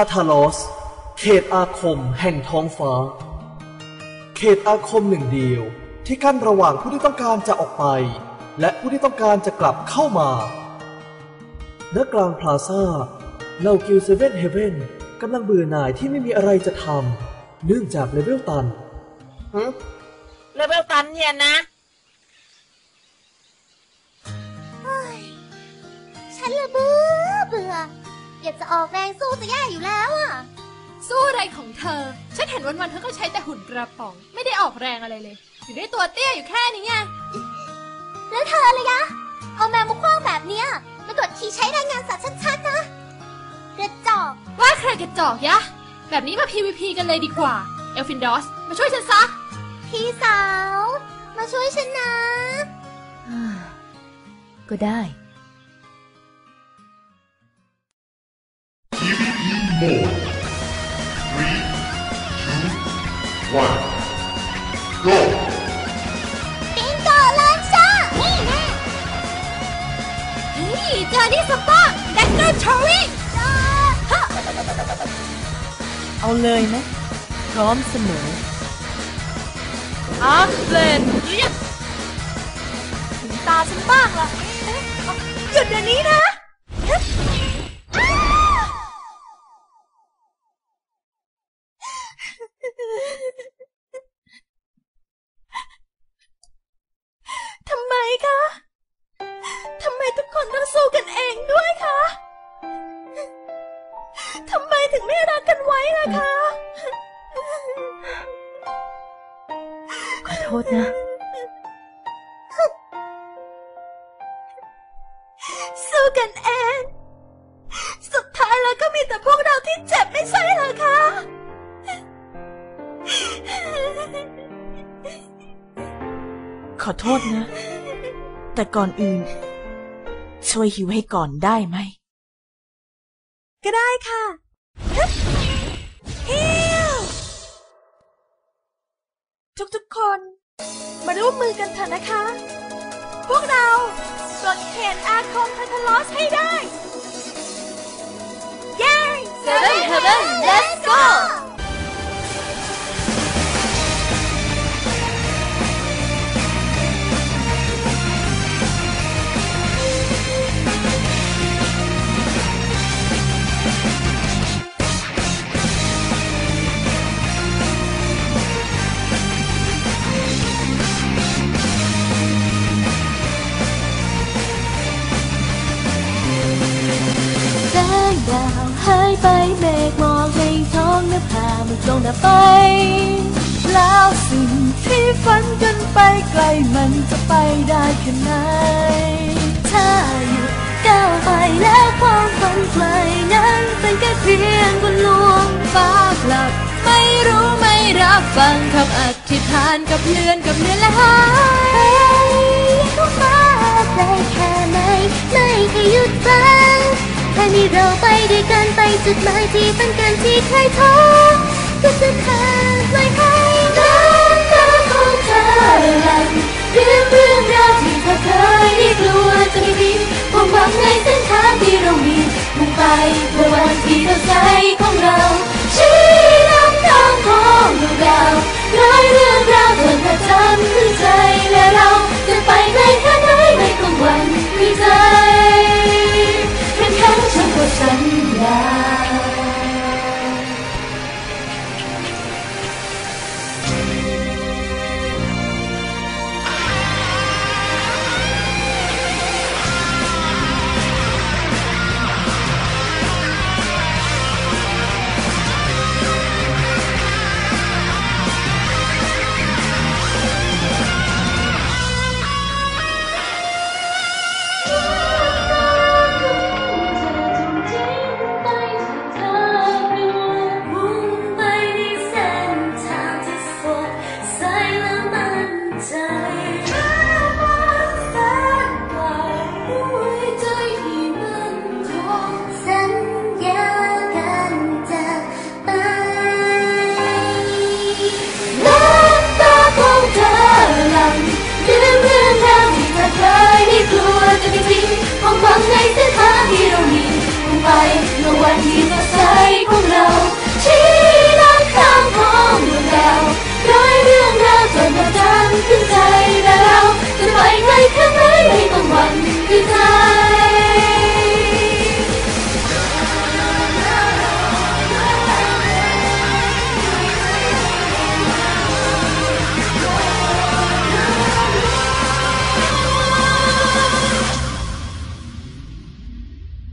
าทาลอส เขตอาคมแห่งท้องฟ้า เขตอาคมหนึ่งเดียวที่กั้นระหว่างผู้ที่ต้องการจะออกไป และผู้ที่ต้องการจะกลับเข้ามาณกลางพลาซ่าเหล่ากิลเซเว่นเฮเว่นกำลังเบื่อหน่ายที่ไม่มีอะไรจะทำเนื่องจากเลเวลตันหึเลเวลตันเนี่ยนะ ฉันละเบื่อเบื่อ อยากจะออกแรงสู้จะแย่อยู่แล้วอะสู้อะไรของเธอ ฉันเห็นวันๆเธอก็ใช้แต่หุ่นกระป๋อง ไม่ได้ออกแรงอะไรเลย อยู่ได้ตัวเตี้ยอยู่แค่นี้ไง แล้วเธอเลยยะ เอาแมวมาคว้างแบบเนี้ยมากดขี่ใช้แรงงานสัตว์ชัดๆนะ กระจอก ว่าใครกระจอกยะ แบบนี้มา PVP กันเลยดีกว่า เอลฟินดอส มาช่วยฉันซะ พี่สาว มาช่วยฉันนะ ก็ได้ go! ปิงโกลานชานี่แน่เฮ้ยเจอนี่สปาแดกเกอร์ทอรี่เอาเลยนะพร้อมเสมออาร์เฟลนเรียกถึงตาฉันบ้างละเอ๊ะหยุดเดี๋ยวนี้นะ กคนต้องสู้กันเองด้วยคะทำไมถึงไม่รักกันไว้ล่ะคะขอโทษนะ สู้กันเอง สุดท้ายแล้วก็มีแต่พวกเราที่เจ็บไม่ใช่เหรอคะขอโทษนะ แต่ก่อนอื่น ช่วยหิวให้ก่อนได้ไหม ก็ได้ค่ะฮิวทุกๆคน มาร่วมมือกันเถอะนะคะ พวกเราปลดเขตอาคมทันทลอสให้ได้ เย้ Seven Heaven Let's go สงดาวหายไปเมฆหมอกในท้องนภามันลงหน้าไป แล้วสิ่งที่ฝันกันไปไกลมันจะไปได้แค่ไหนถ้าหยุดก้าวไปแล้วความฝันไกลนั้นเป็นแค่เพียงบนลวงฟ้ากลับ ไม่รู้ไม่รับฟังคำอธิษฐานกับเลือนกับเลื่อนและหายไปเข้ามาไกลแค่ไหนไม่ให้หยุดฝันแค่ นี้เราไปด้วยกันไปจุดหมายที่ฝันกันที่ใครท้อก็จะผ่านไปให้น้ำตาของเธอหลั่ง สั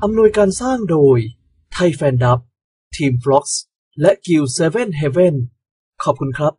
อำนวยการสร้างโดยไทยแฟนดับ ทีมฟล็อกซ์และกิลเซเว่นเฮเว่นขอบคุณครับ